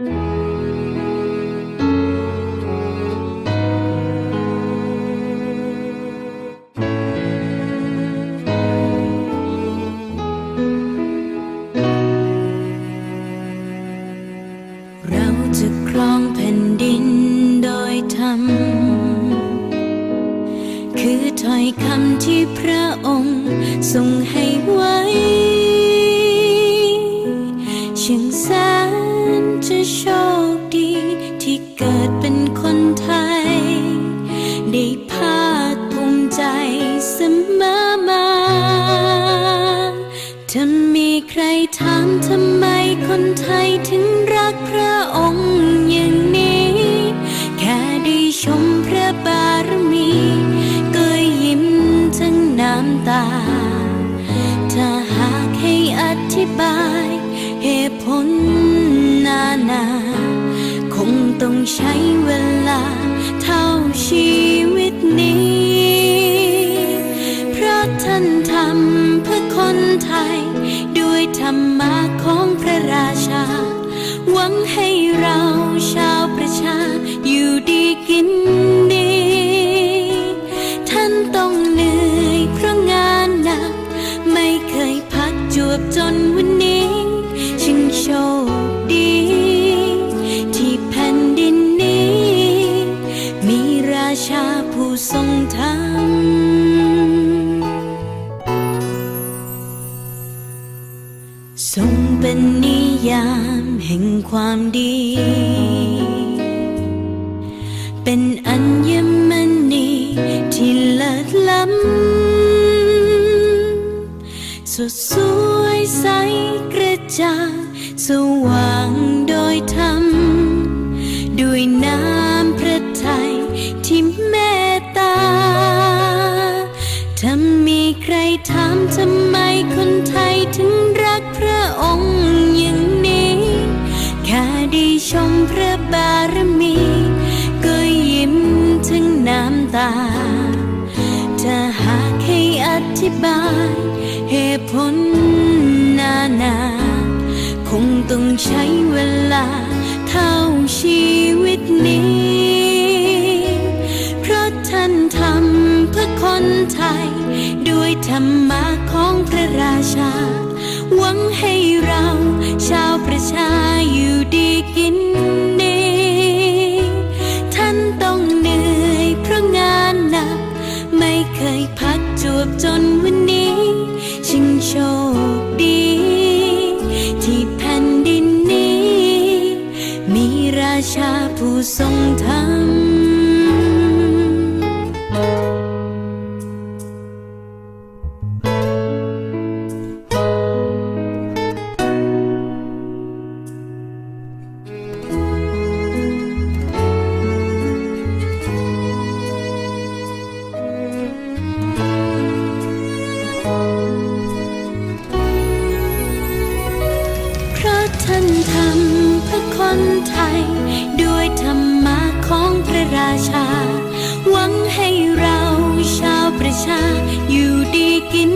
เราจะครองแผ่นดินโดยธรรม คือถ้อยคำที่พระองค์ทรงให้ไว้ โชคดีที่เกิด ใช้เวลาเท่าชีวิตนี้ เพราะท่านทำเพื่อคนไทย ด้วยธรรมะของพระราชา หวังให้เราชาวประชาอยู่ดีกินดี ท่านต้องเหนื่อยเพราะงานหนัก ไม่เคยพักจวบจนวันนี้ช่างโชคดี ชาผู้ทรงธรรมทรงเป็นนิยามแห่งความดี เป็นอัญมณีที่เลิศล้ำสดสวยใสกระจ่างสว่างโดยธรรม พระบารมี ก็ยิ้มถึงน้ำตา ถ้าหากให้อธิบายเหตุผลนานา คงต้องใช้เวลาเท่าชีวิตนี้ เพราะท่านทำเพื่อคนไทย ด้วยธรรมะของพระราชา หวังให้เราชาวประชาอยู่ดีกิน ทรงธรรมเพราะท่านทำเพื่อคนไท ของพระราชา หวังให้เราชาวประชาอยู่ดีกิน